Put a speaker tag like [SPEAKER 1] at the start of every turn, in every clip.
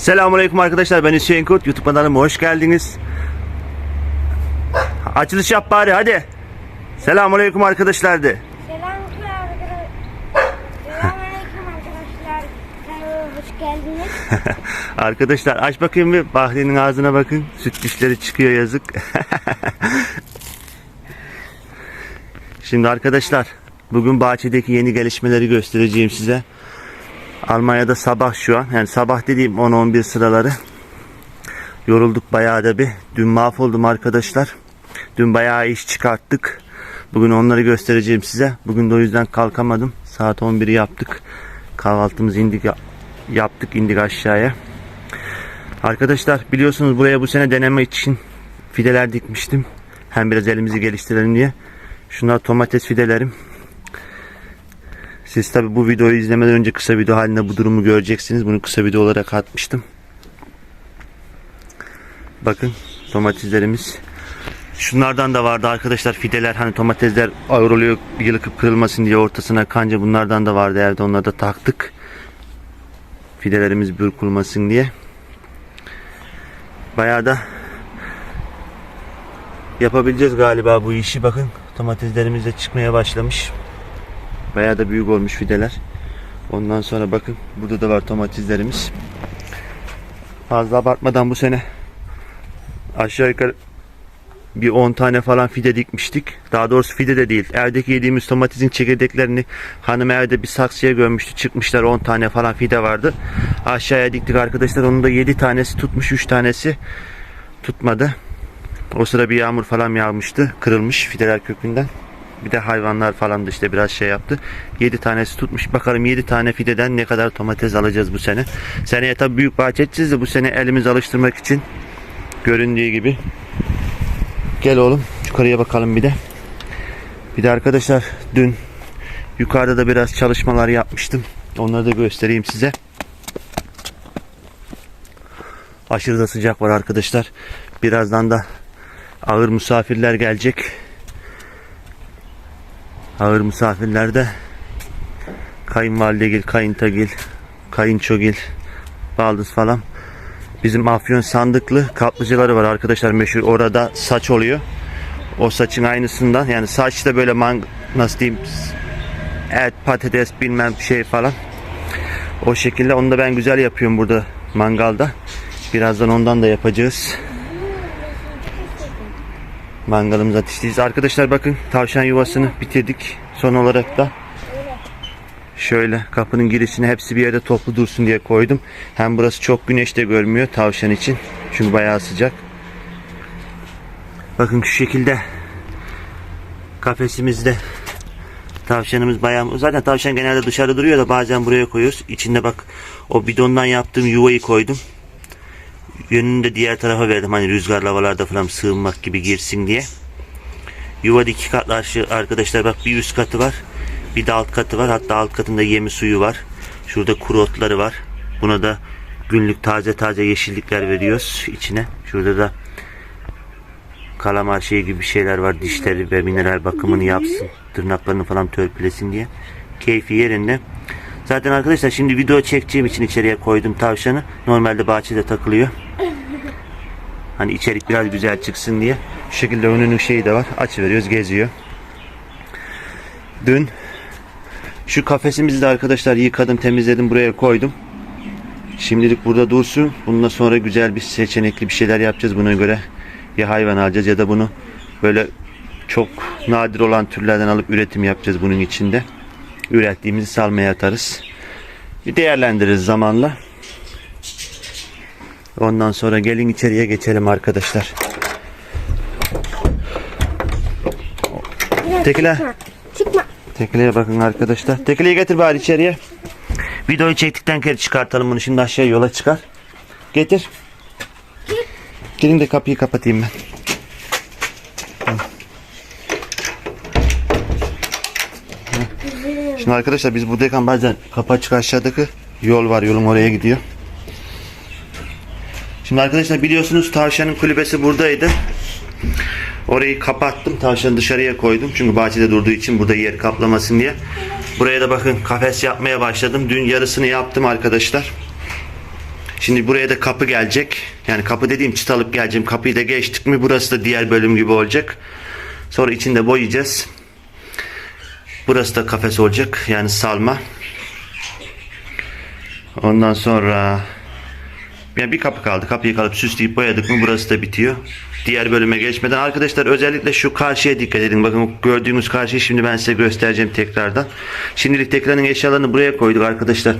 [SPEAKER 1] Selamünaleyküm arkadaşlar ben Hüseyin Kurt YouTube kanalıma hoş geldiniz. Açılış yap bari hadi. Selamünaleyküm arkadaşlar de.
[SPEAKER 2] Selamünaleyküm arkadaşlar. Hoş geldiniz.
[SPEAKER 1] Arkadaşlar aç bakayım bir Bahri'nin ağzına bakın. Süt dişleri çıkıyor yazık. Şimdi arkadaşlar bugün bahçedeki yeni gelişmeleri göstereceğim size. Almanya'da sabah şu an. Yani sabah dediğim 10-11 sıraları. Yorulduk bayağı da bir. Dün mahvoldum arkadaşlar. Dün bayağı iş çıkarttık. Bugün onları göstereceğim size. Bugün de o yüzden kalkamadım. Saat 11'i yaptık. Kahvaltımızı indik yaptık indik aşağıya. Arkadaşlar biliyorsunuz buraya bu sene deneme için fideler dikmiştim. Hem biraz elimizi geliştirelim diye. Şunlar domates fidelerim. Siz tabi bu videoyu izlemeden önce kısa video halinde bu durumu göreceksiniz. Bunu kısa video olarak atmıştım. Bakın domateslerimiz. Şunlardan da vardı arkadaşlar fideler hani domatesler ağır oluyor yılıkıp kırılmasın diye ortasına kanca bunlardan da vardı evde onları da taktık. Fidelerimiz bürkulmasın diye. Bayağı da yapabileceğiz galiba bu işi. Bakın domateslerimiz de çıkmaya başlamış. Bayağı da büyük olmuş fideler. Ondan sonra bakın burada da var domateslerimiz. Fazla abartmadan bu sene aşağı yukarı bir 10 tane falan fide dikmiştik. Daha doğrusu fide de değil. Evdeki yediğimiz domatesin çekirdeklerini hanım evde bir saksıya gömmüştü. Çıkmışlar 10 tane falan fide vardı. Aşağıya diktik arkadaşlar. Onun da 7 tanesi tutmuş. 3 tanesi tutmadı. O sıra bir yağmur falan yağmıştı. Kırılmış fideler kökünden. Bir de hayvanlar falan da işte biraz şey yaptı. 7 tanesi tutmuş. Bakalım 7 tane fideden ne kadar domates alacağız bu sene. Seneye tabii büyük bahçe edeceğiz de bu sene elimiz alıştırmak için göründüğü gibi. Gel oğlum yukarıya bakalım bir de. Bir de arkadaşlar dün yukarıda da biraz çalışmalar yapmıştım. Onları da göstereyim size. Aşırı da sıcak var arkadaşlar. Birazdan da ağır misafirler gelecek. Ağır misafirlerde kayınvalidegil, kayıntagil, kayınçogil, baldız falan. Bizim Afyon sandıklı kaplıcaları var arkadaşlar meşhur orada saç oluyor. O saçın aynısından yani saç da böyle man nasıl diyeyim et patates bilmem şey falan. O şekilde onu da ben güzel yapıyorum burada mangalda. Birazdan ondan da yapacağız. Mangalımızı ateşleyeceğiz. Arkadaşlar bakın tavşan yuvasını bitirdik. Son olarak da şöyle kapının girişine hepsi bir yerde toplu dursun diye koydum. Hem burası çok güneşte görmüyor tavşan için. Çünkü bayağı sıcak. Bakın şu şekilde kafesimizde tavşanımız bayağı zaten tavşan genelde dışarıda duruyor da bazen buraya koyuyoruz. İçinde bak o bidondan yaptığım yuvayı koydum. Yönünü de diğer tarafa verdim. Hani rüzgarlı havalarda falan sığınmak gibi girsin diye. Yuvada iki katlı aşağı arkadaşlar bak bir üst katı var. Bir de alt katı var. Hatta alt katında yemi suyu var. Şurada kuru otları var. Buna da günlük taze taze yeşillikler veriyoruz içine. Şurada da kalamar şey gibi şeyler var. Dişleri ve mineral bakımını yapsın. Tırnaklarını falan törpülesin diye. Keyfi yerinde. Zaten arkadaşlar şimdi video çekeceğim için içeriye koydum tavşanı. Normalde bahçede takılıyor. Hani içerik biraz güzel çıksın diye. Şu şekilde önünün şeyi de var. Açı veriyoruz, geziyor. Dün şu kafesimizi de arkadaşlar yıkadım, temizledim, buraya koydum. Şimdilik burada dursun. Bundan sonra güzel bir seçenekli bir şeyler yapacağız buna göre. Ya hayvan alacağız ya da bunu böyle çok nadir olan türlerden alıp üretim yapacağız bunun içinde. Ürettiğimizi salmaya atarız. Bir değerlendiririz zamanla. Ondan sonra gelin içeriye geçelim arkadaşlar. Tekile.
[SPEAKER 2] Çıkma.
[SPEAKER 1] Tekileye bakın arkadaşlar. Tekileyi getir bari içeriye. Videoyu çektikten kere çıkartalım bunu. Şimdi aşağı yola çıkar. Getir. Gelin de kapıyı kapatayım ben. Şimdi arkadaşlar biz buradayken bazen kapı açık aşağıdaki yol var. Yolum oraya gidiyor. Şimdi arkadaşlar biliyorsunuz tavşanın kulübesi buradaydı. Orayı kapattım. Tavşanı dışarıya koydum. Çünkü bahçede durduğu için burada yer kaplamasın diye. Buraya da bakın kafes yapmaya başladım. Dün yarısını yaptım arkadaşlar. Şimdi buraya da kapı gelecek. Yani kapı dediğim çıtalıp geleceğim. Kapıyı da geçtik mi burası da diğer bölüm gibi olacak. Sonra içinde boyayacağız. Burası da kafes olacak. Yani salma. Ondan sonra yani bir kapı kaldı. Kapıyı kalıp süsleyip boyadık mı burası da bitiyor. Diğer bölüme geçmeden arkadaşlar özellikle şu karşıya dikkat edin. Bakın gördüğünüz karşıyı şimdi ben size göstereceğim tekrardan. Şimdilik tekranın eşyalarını buraya koyduk arkadaşlar.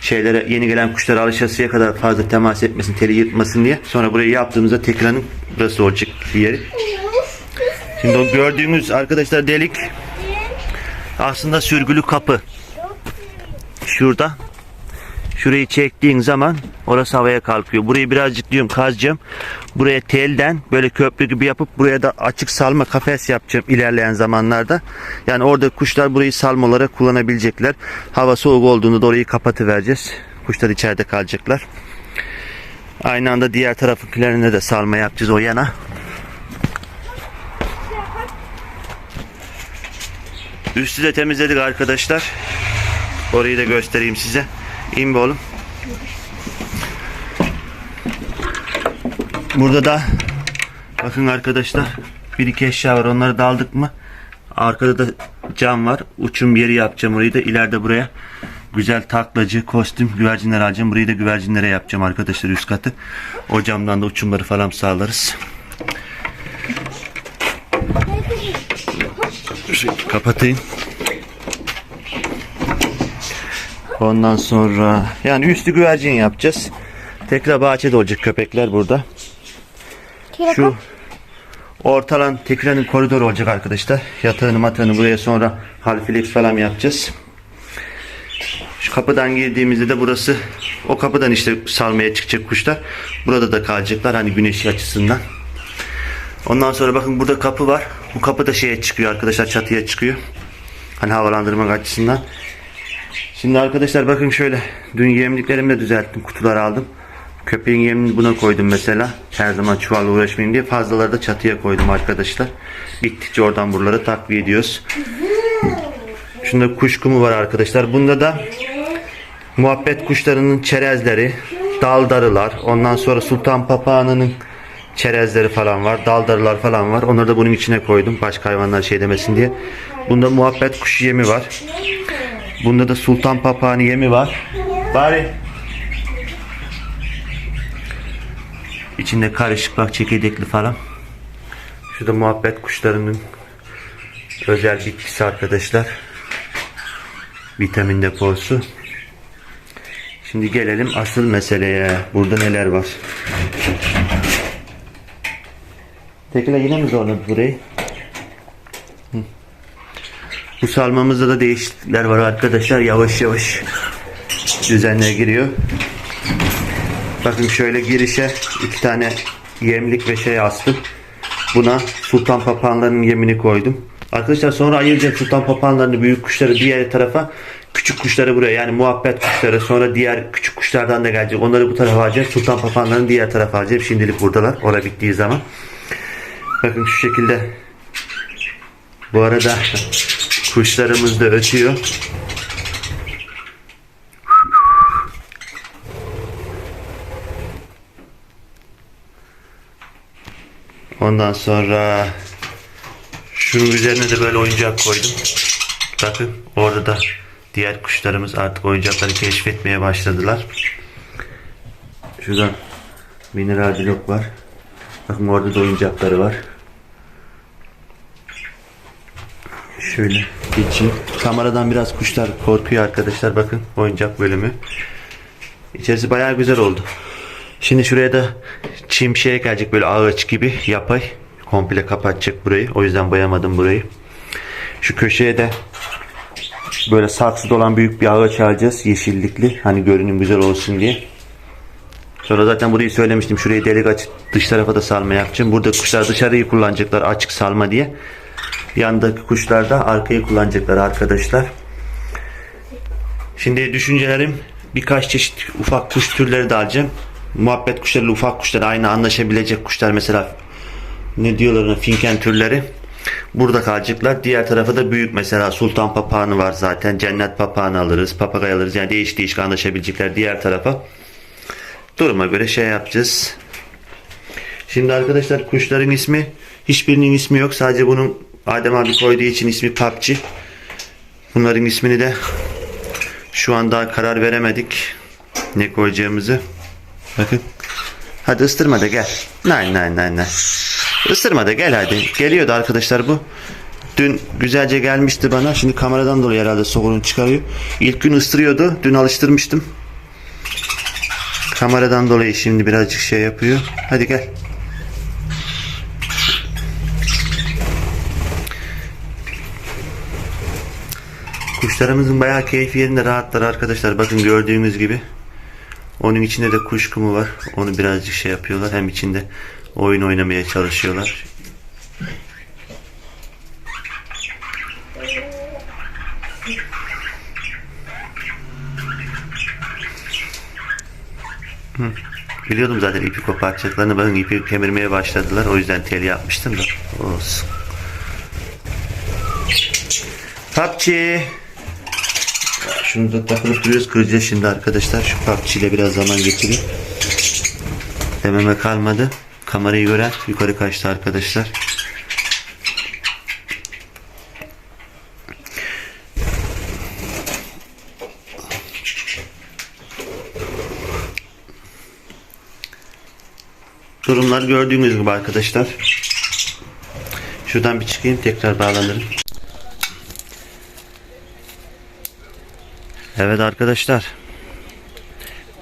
[SPEAKER 1] Şeylere yeni gelen kuşlara alışasıya kadar fazla temas etmesin, teli yırtmasın diye. Sonra burayı yaptığımızda tekranın burası olacak yeri. Şimdi o gördüğünüz arkadaşlar delik aslında sürgülü kapı. Şurada. Şurayı çektiğin zaman orası havaya kalkıyor. Burayı birazcık diyorum kazacağım. Buraya telden böyle köprü gibi yapıp buraya da açık salma kafes yapacağım ilerleyen zamanlarda. Yani orada kuşlar burayı salma olarak kullanabilecekler. Hava soğuk olduğunda da orayı kapatıvereceğiz. Kuşlar içeride kalacaklar. Aynı anda diğer tarafınkilerine de salma yapacağız o yana. Üstü de temizledik arkadaşlar. Orayı da göstereyim size. İn be oğlum. Burada da bakın arkadaşlar bir iki eşya var. Onları da aldık mı? Arkada da cam var. Uçum yeri yapacağım orayı da ileride buraya güzel taklacı, kostüm, güvercinler alacağım. Burayı da güvercinlere yapacağım arkadaşlar üst katı. O camdan da uçumları falan sağlarız. Kapatayım. Ondan sonra yani üstü güvercin yapacağız. Tekrar bahçede olacak köpekler burada. Şu ortalan tekranın koridoru olacak arkadaşlar. Yatağını matağını buraya sonra halflex falan yapacağız. Şu kapıdan girdiğimizde de burası o kapıdan işte salmaya çıkacak kuşlar. Burada da kalacaklar hani güneş açısından. Ondan sonra bakın burada kapı var. Bu kapı da şeye çıkıyor arkadaşlar çatıya çıkıyor. Hani havalandırmak açısından. Şimdi arkadaşlar bakın şöyle dün yemliklerimi de düzelttim kutular aldım. Köpeğin yemini buna koydum mesela. Her zaman çuvalla uğraşmayayım diye fazlaları da çatıya koydum arkadaşlar. Bittikçe oradan buraları takviye ediyoruz. Şunda kuş kumu var arkadaşlar. Bunda da muhabbet kuşlarının çerezleri, daldarılar, ondan sonra sultan papağanının çerezleri falan var. Daldarılar falan var. Onları da bunun içine koydum. Başka hayvanlar şey demesin diye. Bunda muhabbet kuşu yemi var. Bunda da sultan papağanı yemi var. Bari İçinde karışık bak çekirdekli falan. Şurada muhabbet kuşlarının özel bitkisi arkadaşlar. Vitamin deposu. Şimdi gelelim asıl meseleye. Burada neler var? Tekrar yine mi zorladı burayı? Bu salmamızda da değişiklikler var arkadaşlar. Yavaş yavaş düzenle giriyor. Bakın şöyle girişe iki tane yemlik ve şey astım. Buna sultan papağanlarının yemini koydum. Arkadaşlar sonra ayıracağım sultan papağanlarını büyük kuşları diğer tarafa küçük kuşları buraya yani muhabbet kuşları sonra diğer küçük kuşlardan da gelecek. Onları bu tarafa alacağım. Sultan papağanlarını diğer tarafa alacağım. Şimdilik buradalar. Ora bittiği zaman. Bakın şu şekilde. Bu arada kuşlarımız da ötüyor. Ondan sonra şunun üzerine de böyle oyuncak koydum. Bakın orada da diğer kuşlarımız artık oyuncakları keşfetmeye başladılar. Şuradan mineral blok var. Bakın orada da oyuncakları var. Şöyle geçeyim. Kameradan biraz kuşlar korkuyor arkadaşlar. Bakın oyuncak bölümü. İçerisi bayağı güzel oldu. Şimdi şuraya da çim şeye gelecek böyle ağaç gibi yapay. Komple kapatacak burayı. O yüzden boyamadım burayı. Şu köşeye de böyle saksıda olan büyük bir ağaç alacağız. Yeşillikli. Hani görünüm güzel olsun diye. Sonra zaten burayı söylemiştim. Şurayı delik açıp dış tarafa da salma yapacağım. Burada kuşlar dışarıyı kullanacaklar açık salma diye. Yandaki kuşlar da arkayı kullanacaklar arkadaşlar. Şimdi düşüncelerim birkaç çeşit ufak kuş türleri de alacağım. Muhabbet kuşlarıyla ufak kuşlar aynı anlaşabilecek kuşlar mesela ne diyorlar ona finken türleri. Burada kalacaklar. Diğer tarafa da büyük mesela sultan papağanı var zaten. Cennet papağanı alırız. Papagay alırız. Yani değişik değişik anlaşabilecekler diğer tarafa. Duruma göre şey yapacağız. Şimdi arkadaşlar kuşların ismi hiçbirinin ismi yok. Sadece bunun Adem abi koyduğu için ismi PUBG. Bunların ismini de şu an daha karar veremedik. Ne koyacağımızı. Bakın. Hadi ıstırma da gel. Nein nein nein nein. Isırma da gel hadi. Geliyordu arkadaşlar bu. Dün güzelce gelmişti bana. Şimdi kameradan dolayı herhalde soğuğunu çıkarıyor. İlk gün ıstırıyordu. Dün alıştırmıştım. Kameradan dolayı şimdi birazcık şey yapıyor. Hadi gel. Kuşlarımızın bayağı keyfi yerinde rahatlar arkadaşlar. Bakın gördüğünüz gibi. Onun içinde de kuş kumu var. Onu birazcık şey yapıyorlar. Hem içinde oyun oynamaya çalışıyorlar. Hı. Biliyordum zaten ipi kopartacaklarını. Bakın ipi kemirmeye başladılar. O yüzden tel yapmıştım da. Olsun. PUBG. Şunu da takılıp duruyoruz. Kıracağız şimdi arkadaşlar. Şu PUBG biraz zaman geçireyim. Dememe kalmadı. Kamerayı gören yukarı kaçtı arkadaşlar. Durumlar gördüğünüz gibi arkadaşlar. Şuradan bir çıkayım tekrar bağlanırım. Evet arkadaşlar.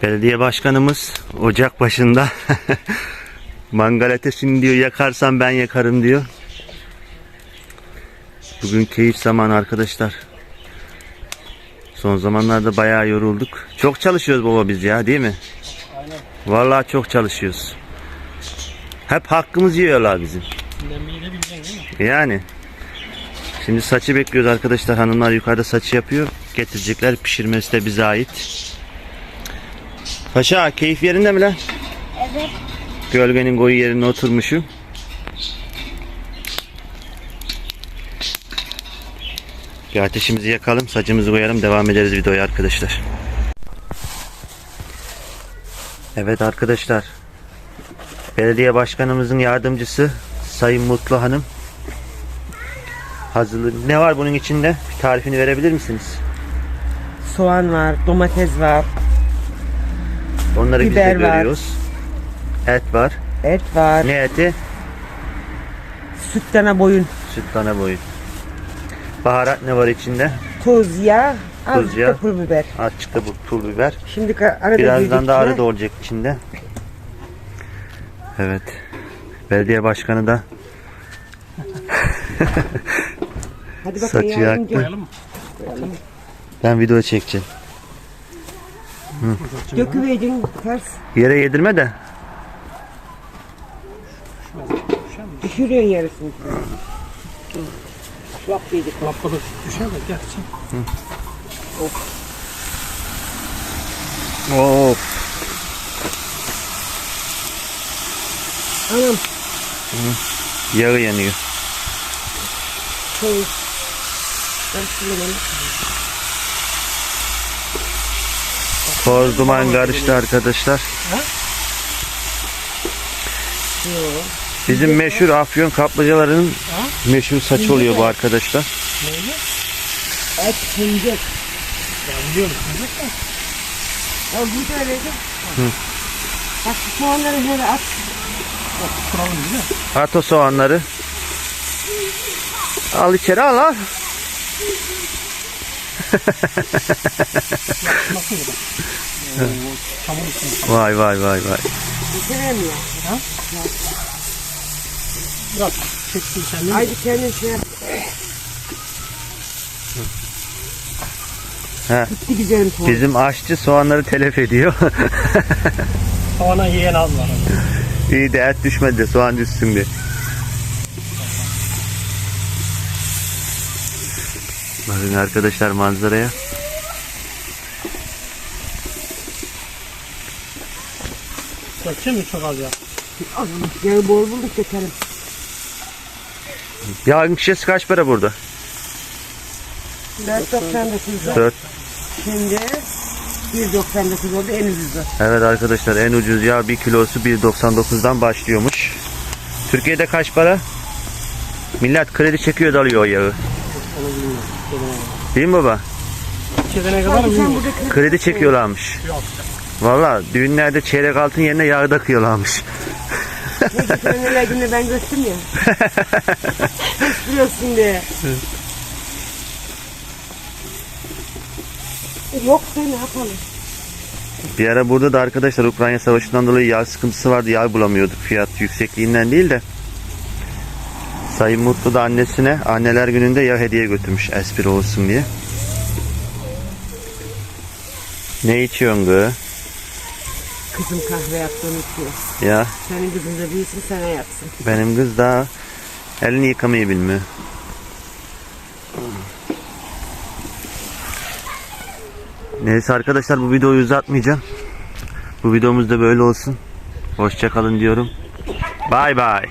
[SPEAKER 1] Belediye başkanımız ocak başında mangal ateşini diyor yakarsan ben yakarım diyor. Bugün keyif zamanı arkadaşlar. Son zamanlarda bayağı yorulduk. Çok çalışıyoruz baba biz ya değil mi? Vallahi çok çalışıyoruz. Hep hakkımız yiyorlar bizim.
[SPEAKER 3] Dinlenmeyi de bileceksin değil mi?
[SPEAKER 1] Yani. Şimdi saçı bekliyoruz arkadaşlar. Hanımlar yukarıda saçı yapıyor. Getirecekler. Pişirmesi de bize ait. Paşa keyif yerinde mi lan?
[SPEAKER 2] Evet.
[SPEAKER 1] Gölgenin koyu yerine oturmuşum. Bir ateşimizi yakalım. Saçımızı koyalım. Devam ederiz videoya arkadaşlar. Evet arkadaşlar. Belediye başkanımızın yardımcısı Sayın Mutlu Hanım. Hazırlı. Ne var bunun içinde? Bir tarifini verebilir misiniz?
[SPEAKER 4] Soğan var, domates var,
[SPEAKER 1] Onları biz de
[SPEAKER 4] Biber var.
[SPEAKER 1] görüyoruz. Et var.
[SPEAKER 4] et var,
[SPEAKER 1] Ne eti?
[SPEAKER 4] süt dana boyun,
[SPEAKER 1] Süt dana boyu. Baharat ne var içinde?
[SPEAKER 4] tuz, yağ, azıcık
[SPEAKER 1] yağ.
[SPEAKER 4] da pul biber.
[SPEAKER 1] Azıcık da pul biber.
[SPEAKER 4] Şimdi arada
[SPEAKER 1] Birazdan da arı
[SPEAKER 4] büyüdükçe-
[SPEAKER 1] da olacak içinde. Evet. Belediye başkanı da
[SPEAKER 4] Hadi bakın
[SPEAKER 1] saçı
[SPEAKER 4] yardımcı.
[SPEAKER 1] yaktı.
[SPEAKER 3] Koyalım mı?
[SPEAKER 1] Ben video çekeceğim.
[SPEAKER 4] Döküvereceksin ters.
[SPEAKER 1] Yere yedirme de.
[SPEAKER 4] Düşürüyorsun yarısını. Lap yedik.
[SPEAKER 3] Lapta da düşer de gerçi.
[SPEAKER 1] Of.
[SPEAKER 4] Anam
[SPEAKER 1] Yağı yanıyor.
[SPEAKER 4] şey. Karıştırma
[SPEAKER 1] Toz duman karıştı arkadaşlar. Bizim meşhur Afyon kaplıcalarının meşhur saçı oluyor bu arkadaşlar.
[SPEAKER 3] Neyle?
[SPEAKER 4] Et sinecek.
[SPEAKER 3] Ya biliyorum. Sıcak da.
[SPEAKER 4] Ya bu da öyleydi. Bak şu soğanları şöyle at.
[SPEAKER 3] Kuralım değil mi?
[SPEAKER 1] At o soğanları. Al içeri al al. Vay vay vay vay.
[SPEAKER 3] Biraz çeksin kendini.
[SPEAKER 4] Haydi kendin şey yap. Gitti güzelim soğan.
[SPEAKER 1] Bizim aşçı soğanları telef ediyor.
[SPEAKER 3] Tavana yiyen az var.
[SPEAKER 1] İyi de et düşmedi de soğan düşsün diye. Bakın arkadaşlar manzaraya.
[SPEAKER 3] Çekecek mi çok az ya?
[SPEAKER 4] Yağı bol bulduk çekelim.
[SPEAKER 1] Yağın şişesi kaç para burada?
[SPEAKER 4] 4.99
[SPEAKER 1] 4.
[SPEAKER 4] Şimdi 1.99 oldu en ucuzu.
[SPEAKER 1] Evet arkadaşlar en ucuz yağ 1 kilosu 1.99'dan başlıyormuş. Türkiye'de kaç para? Millet kredi çekiyor da alıyor o yağı. Değil mi baba?
[SPEAKER 3] Çedene kadar
[SPEAKER 4] sen burada kredi
[SPEAKER 1] çekiyorlarmış. Valla düğünlerde çeyrek altın yerine yağ da kıyıyorlarmış.
[SPEAKER 4] ne getirenler günde ben göstüm ya. Gösteriyorsun diye. Yok be ne yapalım?
[SPEAKER 1] Bir ara burada da arkadaşlar Ukrayna Savaşı'ndan dolayı yağ sıkıntısı vardı. Yağ bulamıyorduk fiyat yüksekliğinden değil de. Sayın Mutlu da annesine anneler gününde yağ hediye götürmüş espri olsun diye. Ne içiyorsun gı?
[SPEAKER 4] Kızım kahve yaptığını içiyor.
[SPEAKER 1] Ya
[SPEAKER 4] Senin kızın da büyüsün sana yapsın.
[SPEAKER 1] benim kız daha elini yıkamayı bilmiyor. Neyse arkadaşlar bu videoyu uzatmayacağım. Bu videomuz da böyle olsun. Hoşça kalın diyorum. Bay bay.